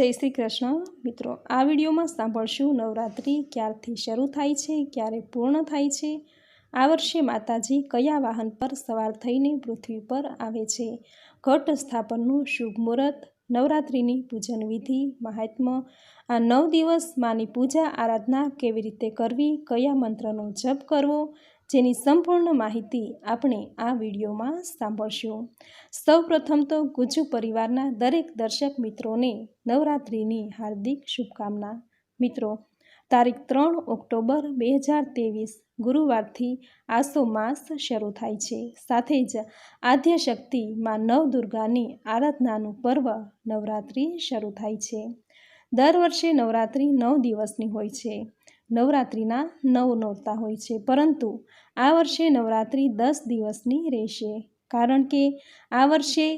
જય શ્રી કૃષ્ણ. મિત્રો, આ વિડીયોમાં સાંભળશું નવરાત્રિ ક્યારથી શરૂ થાય છે, ક્યારે પૂર્ણ થાય છે, આ વર્ષે માતાજી કયા વાહન પર સવાર થઈને પૃથ્વી પર આવે છે, ઘટ સ્થાપનનું શુભ મુહૂર્ત, નવરાત્રિની પૂજન વિધિ મહાત્મ્ય આ નવ દિવસ માની પૂજા, આરાધના કેવી રીતે કરવી, કયા મંત્રનો જપ કરવો જેની સંપૂર્ણ માહિતી આપણે આ વિડીયોમાં સાંભળશું. સૌપ્રથમ તો ગુજુ પરિવારના દરેક દર્શક મિત્રોને નવરાત્રિની હાર્દિક શુભકામના. મિત્રો, તારીખ ત્રણ ઓક્ટોબર બે હજાર ત્રેવીસ ગુરુવારથી આસો માસ શરૂ થાય છે. સાથે જ આદ્યશક્તિ માં નવ દુર્ગાની આરાધનાનું પર્વ નવરાત્રિ શરૂ થાય છે. દર વર્ષે નવરાત્રિ નવ દિવસની હોય છે. નવરાત્રિના નવ નોરતા હોય છે. પરંતુ આ વર્ષે નવરાત્રિ દસ દિવસની રહેશે. કારણ કે આ વર્ષે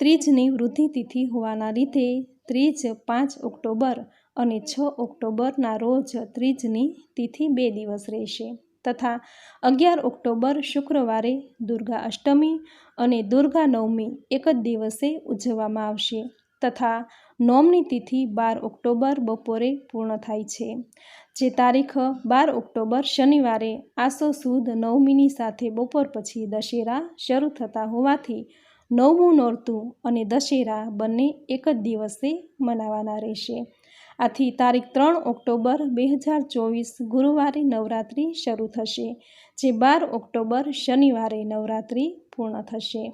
ત્રીજની વૃદ્ધિ તિથિ હોવાના લીધે ત્રીજ પાંચ ઓક્ટોબર અને છ ઓક્ટોબરના રોજ ત્રીજની તિથિ બે દિવસ રહેશે. તથા અગિયાર ઓક્ટોબર શુક્રવારે દુર્ગા અષ્ટમી અને દુર્ગા નવમી એક જ દિવસે ઉજવવામાં આવશે. તથા નોમની તિથિ બાર ઓક્ટોબર બપોરે પૂર્ણ થાય છે, જે તારીખ બાર ઓક્ટોબર શનિવારે આસો સુદ નવમીની સાથે બપોર પછી દશેરા શરૂ થતા હોવાથી નવમું નોરતું અને દશેરા બંને એક જ દિવસે મનાવાના રહેશે. આથી તારીખ ત્રણ ઓક્ટોબર બે હજાર ચોવીસ ગુરુવારે નવરાત્રિ શરૂ થશે, જે બાર ઓક્ટોબર શનિવારે નવરાત્રિ પૂર્ણ થશે.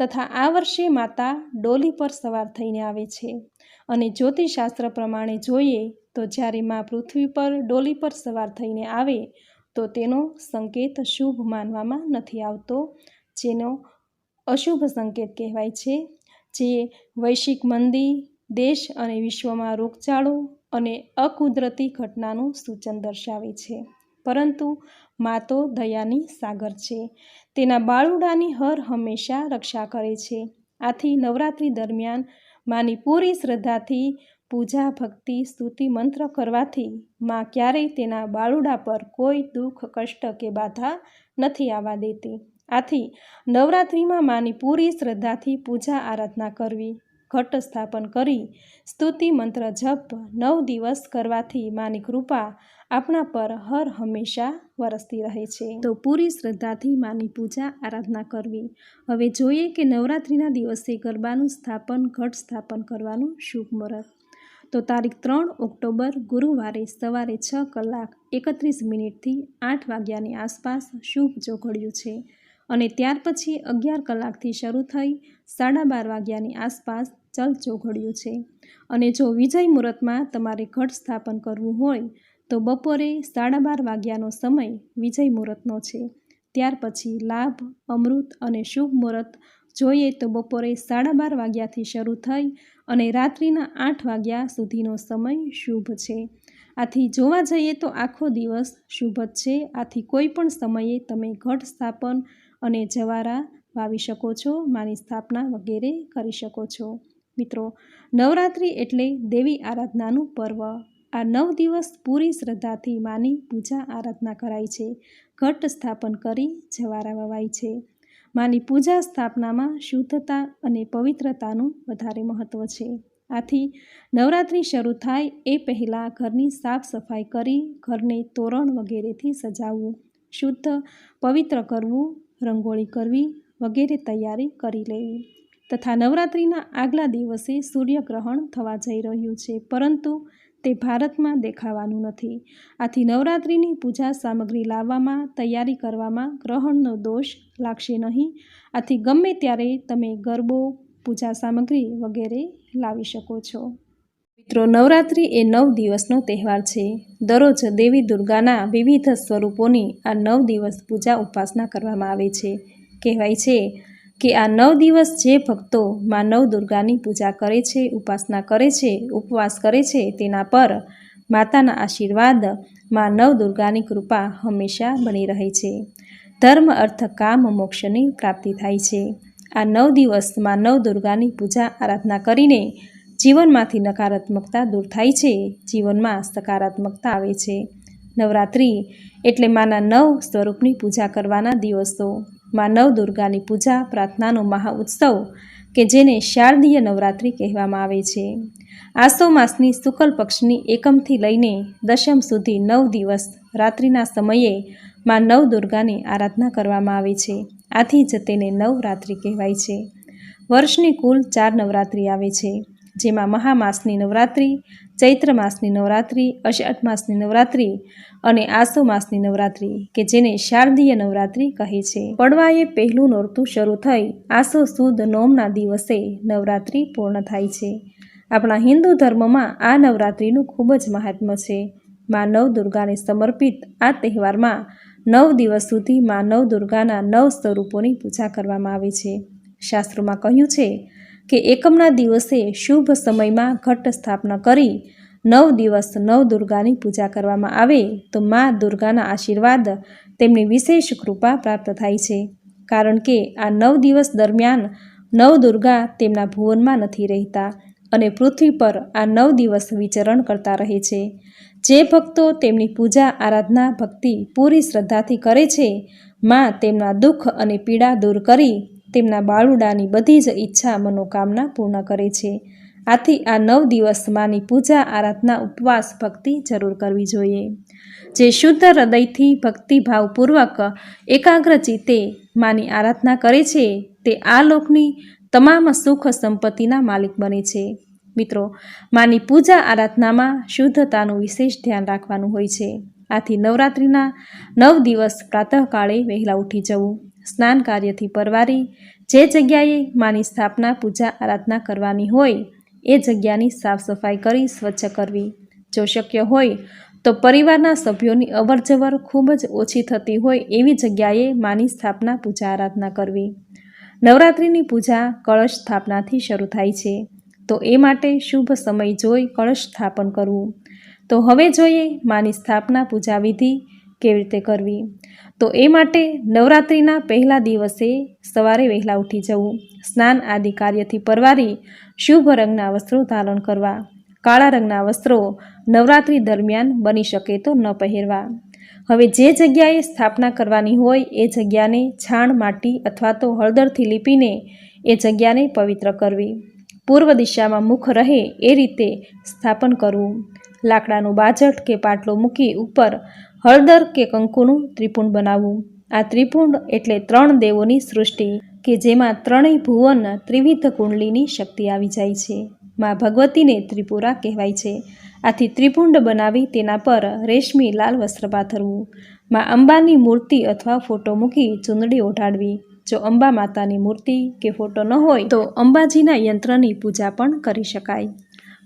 તથા આ વર્ષે માતા ડોલી પર સવાર થઈને આવે છે. અને જ્યોતિષશાસ્ત્ર પ્રમાણે જોઈએ તો જ્યારે મા પૃથ્વી પર ડોલી પર સવાર થઈને આવે, તો તેનો સંકેત શુભ માનવામાં નથી આવતો, જેનો અશુભ સંકેત કહેવાય છે. જે વૈશ્વિક મંદી, દેશ અને વિશ્વમાં રોગચાળો અને અકુદરતી ઘટનાનું સૂચન દર્શાવે છે. પરંતુ મા તો દયાની સાગર છે. તેના બાળુડાની હર હંમેશા રક્ષા કરે છે. આથી નવરાત્રિ દરમિયાન માની પૂરી શ્રદ્ધાથી પૂજા ભક્તિ સ્તુતિ મંત્ર કરવાથી મા ક્યારેય તેના બાળુડા પર કોઈ દુઃખ, કષ્ટ કે બાધા નથી આવવા દેતી. આથી નવરાત્રિમાં માની પૂરી શ્રદ્ધાથી પૂજા આરાધના કરવી ઘટ સ્થાપન કરી સ્તુતિ મંત્ર જપ નવ દિવસ કરવાથી માની કૃપા આપણા પર હર હંમેશા વરસતી રહે છે. તો પૂરી શ્રદ્ધાથી માની પૂજા, આરાધના કરવી. હવે જોઈએ કે નવરાત્રિના દિવસે ગરબાનું સ્થાપન, ઘટ સ્થાપન કરવાનું શુભ મુહૂર્ત. તો તારીખ ત્રણ ઓક્ટોબર, ગુરુવારે સવારે છ કલાક એકત્રીસ મિનિટથી આઠ વાગ્યાની આસપાસ શુભ જોગડ્યું છે. અને ત્યાર પછી અગિયાર કલાકથી શરૂ થઈ સાડા બાર વાગ્યાની આસપાસ ચલ ચોઘડ્યું છે. અને જો વિજય મુહૂર્તમાં તમારે ઘટ સ્થાપન કરવું હોય, તો બપોરે સાડા બાર વાગ્યાનો સમય વિજય મુહૂર્તનો છે. ત્યાર પછી લાભ, અમૃત અને શુભ મુહૂર્ત જોઈએ તો બપોરે સાડા બાર વાગ્યાથી શરૂ થઈ અને રાત્રિના આઠ વાગ્યા સુધીનો સમય શુભ છે. આથી જોવા જઈએ તો આખો દિવસ શુભ જ છે. આથી કોઈ પણ સમયે તમે ઘટ સ્થાપન અને જવારા વાવી શકો છો, માની સ્થાપના વગેરે કરી શકો છો. મિત્રો, નવરાત્રિ એટલે દેવી આરાધનાનું પર્વ. આ નવ દિવસ પૂરી શ્રદ્ધાથી માની પૂજા આરાધના કરાય છે. ઘટ સ્થાપન કરી જવારા વવાય છે. માની પૂજા સ્થાપનામાં શુદ્ધતા અને પવિત્રતાનું વધારે મહત્ત્વ છે. આથી નવરાત્રિ શરૂ થાય એ પહેલાં ઘરની સાફ સફાઈ કરી ઘરને તોરણ વગેરેથી સજાવવું, શુદ્ધ, પવિત્ર કરવું રંગોળી કરવી વગેરે તૈયારી કરી લેવી. તથા નવરાત્રિના આગલા દિવસે સૂર્યગ્રહણ થવા જઈ રહ્યું છે, પરંતુ તે ભારતમાં દેખાવાનું નથી. આથી નવરાત્રિની પૂજા સામગ્રી લાવવામાં, તૈયારી કરવામાં ગ્રહણનો દોષ લાગશે નહીં. આથી ગમે ત્યારે તમે ગરબો, પૂજા સામગ્રી વગેરે લાવી શકો છો. મિત્રો, નવરાત્રિ એ નવ દિવસનો તહેવાર છે. દરરોજ દેવી દુર્ગાના વિવિધ સ્વરૂપોની આ નવ દિવસ પૂજા ઉપાસના કરવામાં આવે છે. કહેવાય છે કે આ નવ દિવસ જે ભક્તો માં નવ દુર્ગાની પૂજા કરે છે, ઉપાસના કરે છે, ઉપવાસ કરે છે, તેના પર માતાના આશીર્વાદ, માં નવ દુર્ગાની કૃપા હંમેશા બની રહે છે. ધર્મ, અર્થ, કામ, મોક્ષની પ્રાપ્તિ થાય છે. આ નવ દિવસમાં નવ દુર્ગાની પૂજા આરાધના કરીને જીવનમાંથી નકારાત્મકતા દૂર થાય છે. જીવનમાં સકારાત્મકતા આવે છે. નવરાત્રિ એટલે માના નવ સ્વરૂપની પૂજા કરવાના દિવસો. માં નવ દુર્ગાની પૂજા, પ્રાર્થનાનો મહા ઉત્સવ કે જેને શારદીય નવરાત્રિ કહેવામાં આવે છે. આસો માસની શુકલ પક્ષની એકમથી લઈને દશમ સુધી નવ દિવસ રાત્રિના સમયે માં નવ દુર્ગાની આરાધના કરવામાં આવે છે. આથી જ તેને નવરાત્રિ કહેવાય છે. વર્ષની કુલ ચાર નવરાત્રિ આવે છે. જેમાં મહામાસની નવરાત્રિ, ચૈત્ર માસની નવરાત્રિ, અષાઢ માસની નવરાત્રિ અને આસો માસની નવરાત્રિ, કે જેને શારદીય નવરાત્રિ કહે છે. પડવાએ પહેલું નોરતું શરૂ થઈ આસો સુદ નોમના દિવસે નવરાત્રિ પૂર્ણ થાય છે. આપણા હિન્દુ ધર્મમાં આ નવરાત્રિનું ખૂબ જ મહાત્મ્ય છે. મા નવ દુર્ગાને સમર્પિત આ તહેવારમાં નવ દિવસ સુધી મા નવ દુર્ગાના નવ સ્વરૂપોની પૂજા કરવામાં આવે છે. શાસ્ત્રોમાં કહ્યું છે કે એકમના દિવસે શુભ સમયમાં ઘટ સ્થાપના કરી નવ દિવસ નવ દુર્ગાની પૂજા કરવામાં આવે તો મા દુર્ગાના આશીર્વાદ તેમની વિશેષ કૃપા પ્રાપ્ત થાય છે. કારણ કે આ નવ દિવસ દરમિયાન નવ દુર્ગા તેમના ભુવનમાં નથી રહેતા અને પૃથ્વી પર આ નવ દિવસ વિચરણ કરતા રહે છે. જે ભક્તો તેમની પૂજા આરાધના ભક્તિ પૂરી શ્રદ્ધાથી કરે છે, માં તેમના દુઃખ અને પીડા દૂર કરી તેમના બાળુડાની બધી જ ઈચ્છા મનોકામના પૂર્ણ કરે છે. આથી આ નવ દિવસ માની પૂજા, આરાધના, ઉપવાસ, ભક્તિ જરૂર કરવી જોઈએ. જે શુદ્ધ હૃદયથી ભક્તિભાવપૂર્વક એકાગ્ર ચિત્તે માની આરાધના કરે છે, તે આ લોકની તમામ સુખ સંપત્તિના માલિક બને છે. મિત્રો, માની પૂજા, આરાધનામાં શુદ્ધતાનું વિશેષ ધ્યાન રાખવાનું હોય છે. આથી નવરાત્રિના નવ દિવસ પ્રાતઃકાળે વહેલા ઉઠી જવું. સ્નાન કાર્યથી પરવારી, જે જગ્યાએ માની સ્થાપના, પૂજા, આરાધના કરવાની હોય, એ જગ્યાની સાફ સફાઈ કરી સ્વચ્છ કરવી. જો શક્ય હોય, તો પરિવારના સભ્યોની અવરજવર ખૂબ જ ઓછી થતી હોય એવી જગ્યાએ માની સ્થાપના, પૂજા, આરાધના કરવી. નવરાત્રિની પૂજા કળશ સ્થાપનાથી શરૂ થાય છે. તો એ માટે શુભ સમય જોઈ કળશ સ્થાપન કરવું. તો હવે જોઈએ માની સ્થાપના, પૂજા વિધિ કેવી રીતે કરવી. તો એ માટે નવરાત્રિના પહેલા દિવસે સવારે વહેલા ઉઠી જવું, સ્નાન આદિ કાર્યથી પરવારી શુભ રંગના વસ્ત્રો ધારણ કરવા, કાળા રંગના વસ્ત્રો નવરાત્રિ દરમિયાન બની શકે તો ન પહેરવા. હવે જે જગ્યાએ સ્થાપના કરવાની હોય એ જગ્યાને છાણ માટી અથવા તો હળદરથી લીપીને એ જગ્યાને પવિત્ર કરવી. પૂર્વ દિશામાં મુખ રહે એ રીતે સ્થાપન કરવું. લાકડાનું બાજટ કે પાટલો મૂકી ઉપર હળદર કે કંકુનું ત્રિપુંડ બનાવવું. આ ત્રિપુંડ એટલે ત્રણ દેવોની સૃષ્ટિ, કે જેમાં ત્રણેય ભુવન ત્રિવિધ કુંડલીની શક્તિ આવી જાય છે. માં ભગવતીને ત્રિપુરા કહેવાય છે. આથી ત્રિપુંડ બનાવી તેના પર રેશમી લાલ વસ્ત્ર પાથરવું. માં અંબાની મૂર્તિ અથવા ફોટો મૂકી ચૂંદડી ઓઢાડવી. જો અંબા માતાની મૂર્તિ કે ફોટો ન હોય તો અંબાજીના યંત્રની પૂજા પણ કરી શકાય.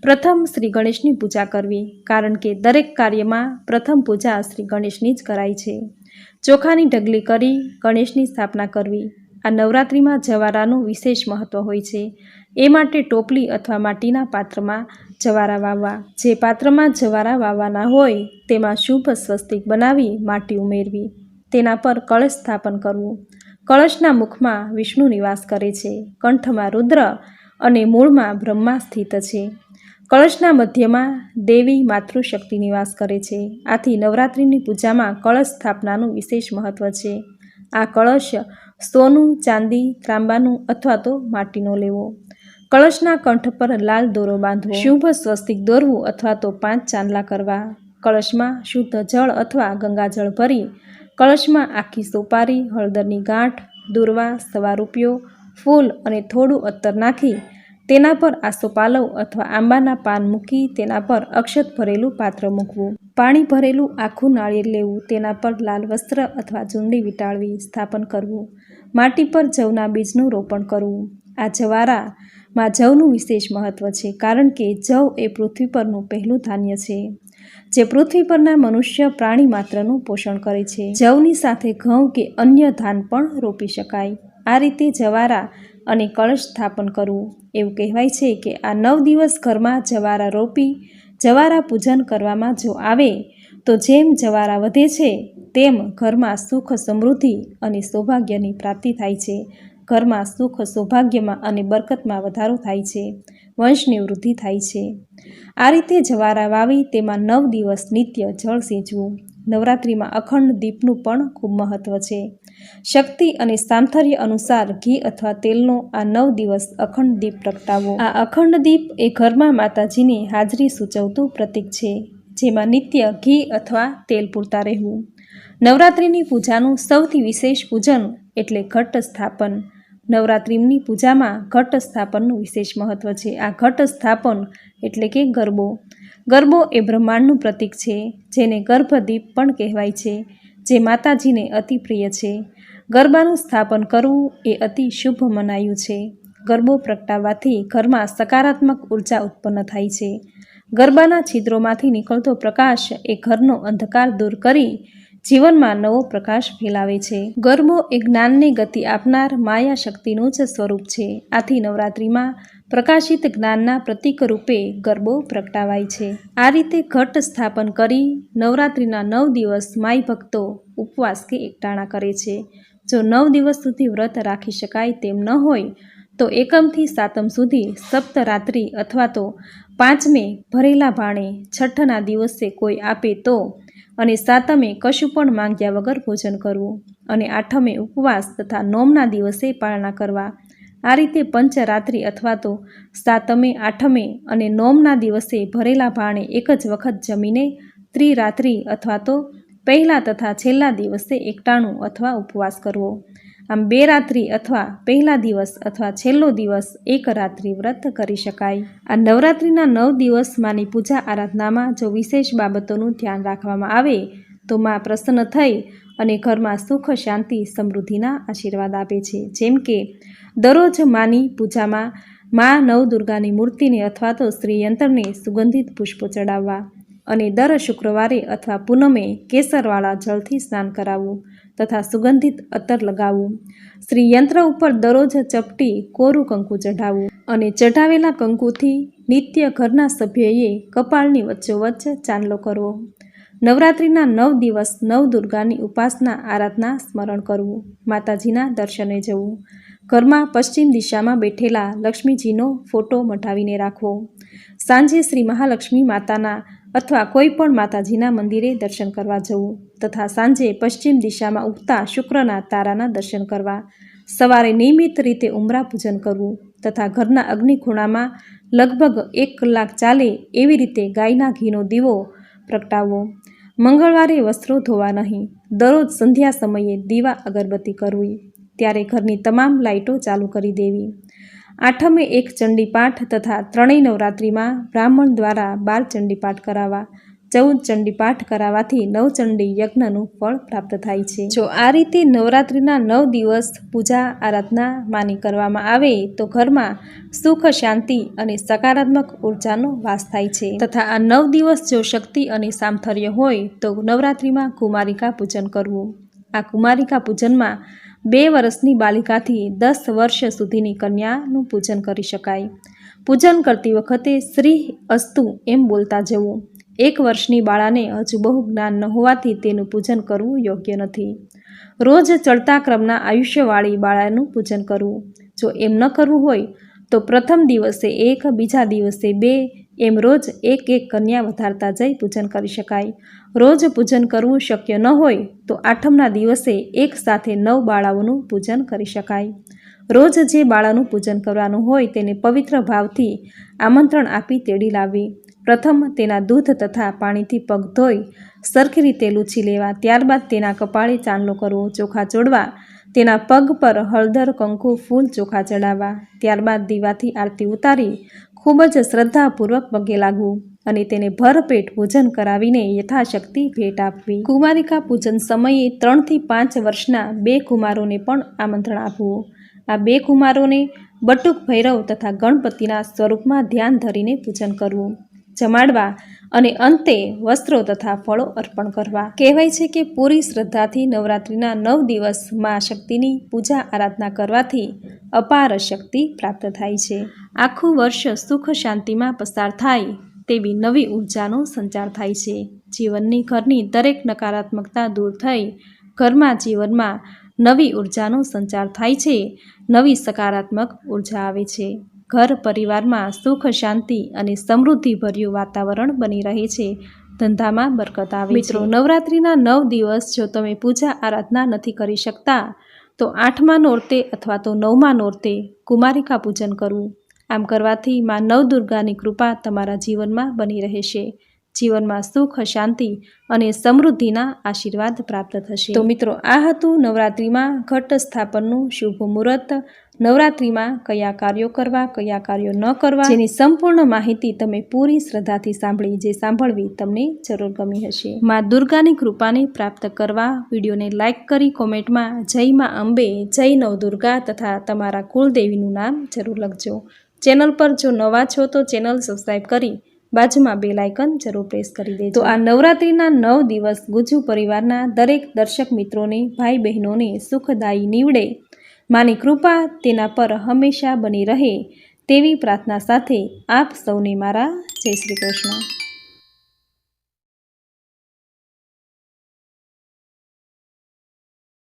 પ્રથમ શ્રી ગણેશની પૂજા કરવી, કારણ કે દરેક કાર્યમાં પ્રથમ પૂજા શ્રી ગણેશની જ કરાય છે. ચોખાની ઢગલી કરી ગણેશની સ્થાપના કરવી. આ નવરાત્રિમાં જવારાનું વિશેષ મહત્ત્વ હોય છે. એ માટે ટોપલી અથવા માટીના પાત્રમાં જવારા વાવવા. જે પાત્રમાં જવારા વાવવાના હોય, તેમાં શુભ સ્વસ્તિક બનાવી માટી ઉમેરવી. તેના પર કળશ સ્થાપન કરવું. કળશના મુખમાં વિષ્ણુ નિવાસ કરે છે. કંઠમાં રુદ્ર અને મૂળમાં બ્રહ્મા સ્થિત છે. કળશના મધ્યમાં દેવી માતૃશક્તિ નિવાસ કરે છે. આથી નવરાત્રિની પૂજામાં કળશ સ્થાપનાનું વિશેષ મહત્ત્વ છે. આ કળશ સોનું, ચાંદી, ત્રાંબાનું અથવા તો માટીનો લેવો. કળશના કંઠ પર લાલ દોરો બાંધવો. શુભ સ્વસ્તિક દોરવું અથવા તો પાંચ ચાંદલા કરવા. કળશમાં શુદ્ધ જળ અથવા ગંગાજળ ભરી. કળશમાં આખી સોપારી, હળદરની ગાંઠ, દોરવા સવા ફૂલ અને થોડું અત્તર નાખી તેના પર આસોપાલવ અથવા આંબાના પાન મૂકી તેના પર અક્ષત ભરેલું પાત્ર મૂકવું. પાણી ભરેલું આખું નાળિયેર લેવું, તેના પર લાલ વસ્ત્ર અથવા ચૂંડી વિટાળવી સ્થાપન કરવું. માટી પર જવના બીજનું રોપણ કરવું. આ જવારામાં જવનું વિશેષ મહત્ત્વ છે કારણ કે જવ એ પૃથ્વી પરનું પહેલું ધાન્ય છે, જે પૃથ્વી પરના મનુષ્ય પ્રાણી માત્રનું પોષણ કરે છે. જવની સાથે ઘઉં કે અન્ય ધાન પણ રોપી શકાય. આ રીતે જવારા અને કળશ સ્થાપન કરવું. એવું કહેવાય છે કે આ નવ દિવસ ઘરમાં જવારા રોપી, જવારા પૂજન કરવામાં જો આવે, તો જેમ જવારા વધે છે, તેમ ઘરમાં સુખ સમૃદ્ધિ અને સૌભાગ્યની પ્રાપ્તિ થાય છે. ઘરમાં સુખ સૌભાગ્યમાં અને બરકતમાં વધારો થાય છે. વંશની વૃદ્ધિ થાય છે. આ રીતે જવારા વાવી તેમાં નવ દિવસ નિત્ય જળ સિંચવું. નવરાત્રિમાં અખંડ દીપનું પણ ખૂબ મહત્ત્વ છે. શક્તિ અને સામથર્ય અનુસાર ઘી અથવા તેલનો આ નવ દિવસ અખંડ દીપ પ્રગટાવો. આ અખંડ દીપ એ ઘરમાં માતાજીની હાજરી સૂચવતું પ્રતીક છે, જેમાં નિત્ય ઘી અથવા તેલ પૂરતા રહેવું. નવરાત્રિની પૂજાનું સૌથી વિશેષ પૂજન એટલે ઘટ સ્થાપન. નવરાત્રિની પૂજામાં ઘટ સ્થાપનનું વિશેષ મહત્વ છે. આ ઘટ સ્થાપન એટલે કે ગરબો. ગરબો એ બ્રહ્માંડનું પ્રતીક છે, જેને ગર્ભદીપ પણ કહેવાય છે, જે માતાજીને અતિ પ્રિય છે. ગરબાનું સ્થાપન કરવું એ અતિ શુભ મનાયું છે. ગરબો પ્રગટાવવાથી ઘરમાં સકારાત્મક ઊર્જા ઉત્પન્ન થાય છે. ગરબાના છિદ્રોમાંથી નીકળતો પ્રકાશ એ ઘરનો અંધકાર દૂર કરી જીવનમાં નવો પ્રકાશ ફેલાવે છે. ગરબો એ જ્ઞાનને ગતિ આપનાર માયા શક્તિનું જ સ્વરૂપ છે. આથી નવરાત્રિમાં પ્રકાશિત જ્ઞાનના પ્રતીક રૂપે ગરબો પ્રગટાવાય છે. આ રીતે ઘટ સ્થાપન કરી નવરાત્રિના નવ દિવસ માય ભક્તો ઉપવાસ કે એકટાણા કરે છે. જો નવ દિવસ સુધી વ્રત રાખી શકાય તેમ ન હોય, તો એકમથી સાતમ સુધી સપ્તરાત્રિ અથવા તો પાંચમે ભરેલા ભાણે છઠ્ઠના દિવસે કોઈ આપે તો અને સાતમે કશું પણ માંગ્યા વગર ભોજન કરવું અને આઠમે ઉપવાસ તથા નોમના દિવસે પાળના કરવા. આ રીતે પંચરાત્રિ અથવા તો સાતમે, આઠમે અને નોમના દિવસે ભરેલા ભાણે એક જ વખત જમીને ત્રિરાત્રિ અથવા તો પહેલા તથા છેલ્લા દિવસે એકટાણું અથવા ઉપવાસ કરવો. આમ બે રાત્રિ અથવા પહેલા દિવસ અથવા છેલ્લો દિવસ એક રાત્રિ વ્રત કરી શકાય. આ નવરાત્રિના નવ દિવસ માની પૂજા આરાધનામાં જો વિશેષ બાબતોનું ધ્યાન રાખવામાં આવે, તો માં પ્રસન્ન થઈ અને ઘરમાં સુખ, શાંતિ, સમૃદ્ધિના આશીર્વાદ આપે છે. જેમ કે, દરરોજ માની પૂજામાં મા નવદુર્ગાની મૂર્તિને અથવા તો શ્રીયંત્રને સુગંધિત પુષ્પો ચડાવવા. અને દર શુક્રવારે અથવા પૂનમે કેસરવાળા જળથી સ્નાન કરાવવું તથા સુગંધિત અત્તર લગાવવું. શ્રી યંત્ર ઉપર દરરોજ ચપટી કોરું કંકુ ચઢાવવું અને ચઢાવેલા કંકુથી નિત્ય ઘરના સભ્યએ કપાળની વચ્ચોવચ્ચ ચાંદલો કરવો. નવરાત્રિના નવ દિવસ નવ દુર્ગાની ઉપાસના આરાધના સ્મરણ કરવું, માતાજીના દર્શને જવું. ઘરમાં પશ્ચિમ દિશામાં બેઠેલા લક્ષ્મીજીનો ફોટો મઢાવીને રાખવો. સાંજે શ્રી મહાલક્ષ્મી માતાના અથવા કોઈ પણ માતાજીના મંદિરે દર્શન કરવા જવું તથા સાંજે પશ્ચિમ દિશામાં ઉગતા શુક્રના તારાના દર્શન કરવા. સવારે નિયમિત રીતે ઉમરા પૂજન કરવું તથા ઘરના અગ્નિખૂણામાં લગભગ એક કલાક ચાલે એવી રીતે ગાયના ઘીનો દીવો પ્રગટાવવો. મંગળવારે વસ્ત્રો ધોવા નહીં, દરરોજ સંધ્યા સમયે દીવા અગરબત્તી કરવી, ત્યારે ઘરની તમામ લાઇટો ચાલુ કરી દેવી. આઠમે એક ચંડીપાઠ તથા ત્રણેય નવરાત્રિમાં બ્રાહ્મણ દ્વારા બાર ચંડીપાઠ કરાવવા, ચૌદ ચંડીપાઠ કરાવવાથી નવચંડી યજ્ઞનું ફળ પ્રાપ્ત થાય છે. જો આ રીતે નવરાત્રિના નવ દિવસ પૂજા આરાધના માની કરવામાં આવે, તો ઘરમાં સુખ, શાંતિ અને સકારાત્મક ઉર્જાનો વાસ થાય છે. તથા આ નવ દિવસ જો શક્તિ અને સામથર્ય હોય, તો નવરાત્રિમાં કુમારિકા પૂજન કરવું. આ કુમારિકા પૂજનમાં બે વર્ષની બાલિકાથી દસ વર્ષ સુધીની કન્યાનું પૂજન કરી શકાય. પૂજન કરતી વખતે શ્રી અસ્તુ એમ બોલતા જવું. એક વર્ષની બાળાને હજુ બહુ જ્ઞાન ન હોવાથી તેનું પૂજન કરવું યોગ્ય નથી. રોજ ચડતા ક્રમના આયુષ્યવાળી બાળાનું પૂજન કરવું. જો એમ ન કરવું હોય, તો પ્રથમ દિવસે એક, બીજા દિવસે બે એમ રોજ એક એક કન્યા વધારતા જઈ પૂજન કરી શકાય. રોજ પૂજન કરવું શક્ય ન હોય તો આઠમના દિવસે એક સાથે નવ બાળાઓનું પૂજન કરી શકાય. રોજ જે બાળાનું પૂજન કરવાનું હોય તેને પવિત્ર ભાવથી આમંત્રણ આપી તેડી લાવવી. પ્રથમ તેના દૂધ તથા પાણીથી પગ ધોઈ સરખી રીતે લૂછી લેવા, ત્યારબાદ તેના કપાળે ચાંદલો કરવો, ચોખા ચોડવા, તેના પગ પર હળદર, કંકુ, ફૂલ ચોખા ચડાવવા, ત્યારબાદ દીવાથી આરતી ઉતારી ખૂબ જ શ્રદ્ધાપૂર્વક પગે લાગવું અને તેને ભરપેટ પૂજન કરાવીને યથાશક્તિ ભેટ આપવી. કુમારિકા પૂજન સમયે ત્રણથી પાંચ વર્ષના બે કુમારોને પણ આમંત્રણ આપવું. આ બે કુમારોને બટુક ભૈરવ તથા ગણપતિના સ્વરૂપમાં ધ્યાન ધરીને પૂજન કરવું, જમાડવા અને અંતે વસ્ત્રો તથા ફળો અર્પણ કરવા. કહેવાય છે કે પૂરી શ્રદ્ધાથી નવરાત્રિના નવ દિવસ મા શક્તિની પૂજા આરાધના કરવાથી અપાર શક્તિ પ્રાપ્ત થાય છે. આખું વર્ષ સુખ શાંતિમાં પસાર થાય તેવી નવી ઉર્જાનો સંચાર થાય છે. જીવનની ઘરની દરેક નકારાત્મકતા દૂર થઈ ઘરમાં જીવનમાં નવી ઉર્જાનો સંચાર થાય છે. નવી સકારાત્મક ઊર્જા આવે છે. ઘર પરિવારમાં સુખ શાંતિ અને સમૃદ્ધિભર્યું વાતાવરણ બની રહે છે. ધંધામાં બરકત આવે મિત્રો નવરાત્રિના નવ દિવસ જો તમે પૂજા આરાધના નથી કરી શકતા તો આઠમા નોરતે અથવા તો નવમા નોરતે કુમારિકા પૂજન કરવું. આમ કરવાથી માં નવદુર્ગાની કૃપા તમારા જીવનમાં બની રહેશે. જીવનમાં સુખ, શાંતિ અને સમૃદ્ધિના આશીર્વાદ પ્રાપ્ત થશે. તો મિત્રો, આ હતું નવરાત્રિમાં ઘટ સ્થાપનનું શુભ મુહૂર્ત. નવરાત્રિમાં કયા કાર્યો કરવા, કયા કાર્યો ન કરવા, જેની સંપૂર્ણ માહિતી તમે પૂરી શ્રદ્ધાથી સાંભળી, જે સાંભળવી તમને જરૂર ગમી હશે. માં દુર્ગાની કૃપાને પ્રાપ્ત કરવા વિડીયોને લાઇક કરી કોમેન્ટમાં જય માં અંબે, જય નવ દુર્ગા તથા તમારા કુલદેવીનું નામ જરૂર લખજો. ચેનલ પર જો નવા છો તો ચેનલ સબસ્ક્રાઈબ કરી બાજુમાં બે લાયકન જરૂર પ્રેસ કરી દેજો. તો આ નવરાત્રિના નવ દિવસ ગુજુ પરિવારના દરેક દર્શક મિત્રોને, ભાઈ બહેનોને સુખદાયી નીવડે. માની કૃપા તેના પર હંમેશા બની રહે તેવી પ્રાર્થના સાથે આપ સૌને મારા જય શ્રી કૃષ્ણ.